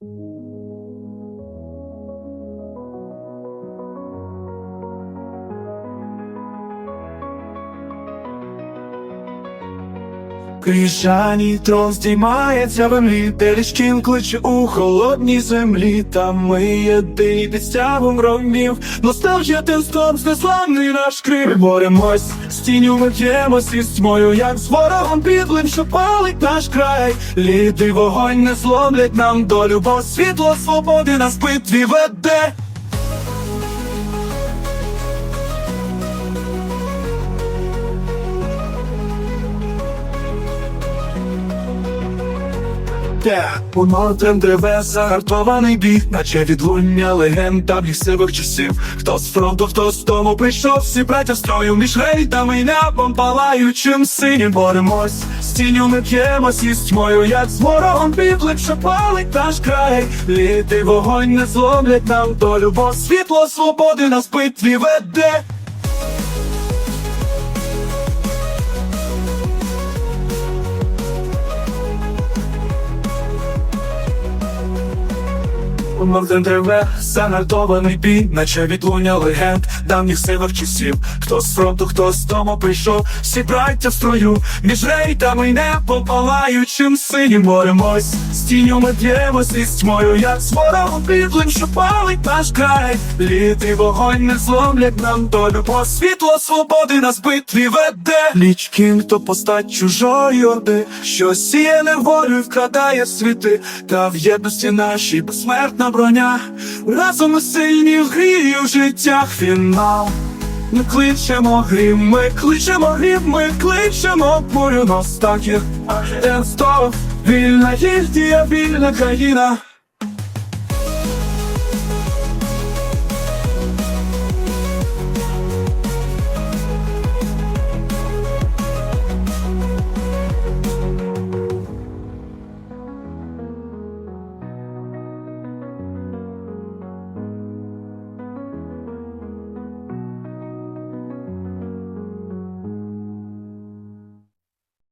Thank you. Крижаний трон здіймається в землі, де річкін кличе у холодній землі, та ми єдині під стягом громів, Ностальгія тестом знеславний наш крик боремось, з тінню ми б'ємось із тьмою, як з ворогом підлим, що палить наш край. Ліди вогонь не зломлять нам долю, бо світло свободи нас битві веде. Де у Нортрем древе загартований бій, наче відлуння легенд давніх сивих часів. Хто з фронту, хто з дому прийшов, всі браття строю між рейдами й небом палаючим синім боремось. З тінню ми п'ємось із тьмою, як з ворогом підлик, що палить наш край. Літи вогонь не зломлять нам долю, бо світло свободи нас битві веде. Мовден древе, загартований бій, наче відлуння легенд давніх сивих часів. Хто з фронту, хто з дому прийшов, всі браття в строю, між рейдами й небом палаючим синім боремось. З тінню ми б'ємось із тьмою, як з ворогом підлим, що палить наш край. Літи вогонь не зломлять нам долю, бо світло свободи нас битві веде. Ліч кінг то постать чужої орди, що сіє неволю і вкрадає світи, та в єдності нашій безсмертна броня. Разом ми сильні в грі і в життях фінал. Ми кличемо грім, ми кличемо грім, ми кличемо бурю ностальгів. Енстов, вільна гільдія, вільна країна.